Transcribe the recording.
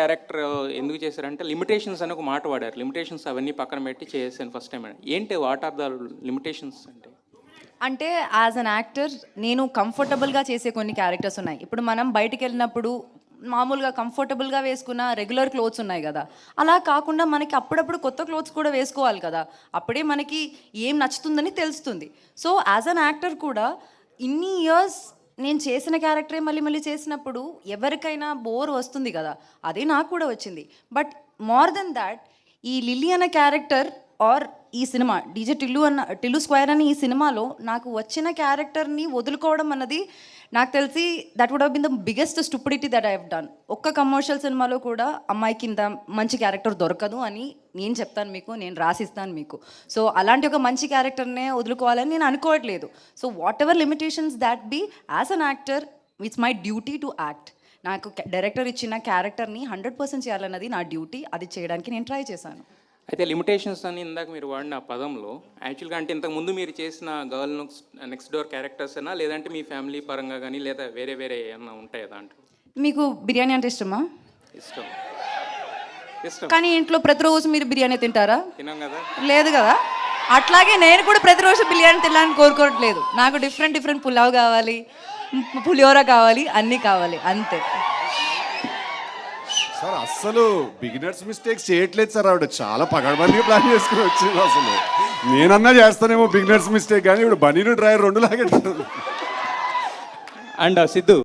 Character ఎందుకు చేశారంటే limitations అని ఒక మాట వాడారు. లిమిటేషన్స్ అవన్నీ పక్కన పెట్టి చేశాను ఫస్ట్ టైం ఏంటి వాట్ ఆర్ ద లిమిటేషన్స్ అంటే? అంటే యాజ్ అన్ యాక్టర్ నేను కంఫర్టబుల్గా చేసే కొన్ని క్యారెక్టర్స్ ఉన్నాయి. ఇప్పుడు మనం బయటికి వెళ్ళినప్పుడు మామూలుగా కంఫర్టబుల్గా వేసుకున్న రెగ్యులర్ క్లోత్స్ ఉన్నాయి కదా. అలా కాకుండా మనకి అప్పుడప్పుడు కొత్త క్లోత్స్ కూడా వేసుకోవాలి కదా. అప్పుడే మనకి ఏం నచ్చుతుందని తెలుస్తుంది. సో యాజ్ అన్ యాక్టర్ కూడా ఇన్ని ఇయర్స్ నేను చేసిన క్యారెక్టరే మళ్ళీ మళ్ళీ చేసినప్పుడు ఎవరికైనా బోర్ వస్తుంది కదా అదే నాకు కూడా వచ్చింది. బట్ మోర్ దెన్ దాట్ ఈ లిల్లీ అన్న క్యారెక్టర్ ఆర్ ఈ సినిమా డీజే టిల్లు అన్న టిల్లు స్క్వేర్ అని ఈ సినిమాలో నాకు వచ్చిన క్యారెక్టర్ని వదులుకోవడం అన్నది నాకు తెలిసి that would been the biggest stupidity that I done ఒక్క కమర్షియల్ సినిమాలో కూడా అమ్మాయి కింద మంచి క్యారెక్టర్ దొరకదు అని నేను చెప్తాను మీకు నేను రాసిస్తాను మీకు. సో అలాంటి ఒక మంచి క్యారెక్టర్నే వదులుకోవాలని నేను అనుకోవట్లేదు. So whatever limitations that be as an actor it's my duty to act నాకు డైరెక్టర్ ఇచ్చిన క్యారెక్టర్ని హండ్రెడ్ పర్సెంట్ చేయాలన్నది నా డ్యూటీ అది చేయడానికి నేను ట్రై చేశాను. అయితే లిమిటేషన్స్ అని ఇందాక మీరు వాడిన ఆ పదంలో యాక్చువల్గా అంటే ఇంతకు ముందు మీరు చేసిన గర్ల్ నెక్స్ట్ డోర్ క్యారెక్టర్స్ అయినా లేదంటే మీ ఫ్యామిలీ పరంగా కానీ లేదా వేరే వేరే ఏమన్నా ఉంటాయా దాంట్లో? మీకు బిర్యానీ అంటే ఇష్టమా? ఇష్టం. ఇష్టం. కానీ ఇంట్లో ప్రతిరోజు మీరు బిర్యానీ తింటారా? తినాం కదా. లేదు కదా. అట్లాగే నేను కూడా ప్రతిరోజు బిర్యానీ తినాలని కోరుకోవట్లేదు. నాకు డిఫరెంట్ డిఫరెంట్ పులావ్ కావాలి పులిహోర కావాలి అన్నీ కావాలి అంతే. సార్ అస్సలు బిగినర్స్ మిస్టేక్స్ చేయట్లేదు సార్ ఆవిడ. చాలా పగడబందిగా ప్లాన్ చేసుకుని వచ్చింది అసలు. నేనన్నా చేస్తానేమో బిగినర్స్ మిస్టేక్ కానీ ఇప్పుడు బనీను డ్రైవర్ రెండు లాగేటట్టుంది అండ్ సిద్ధు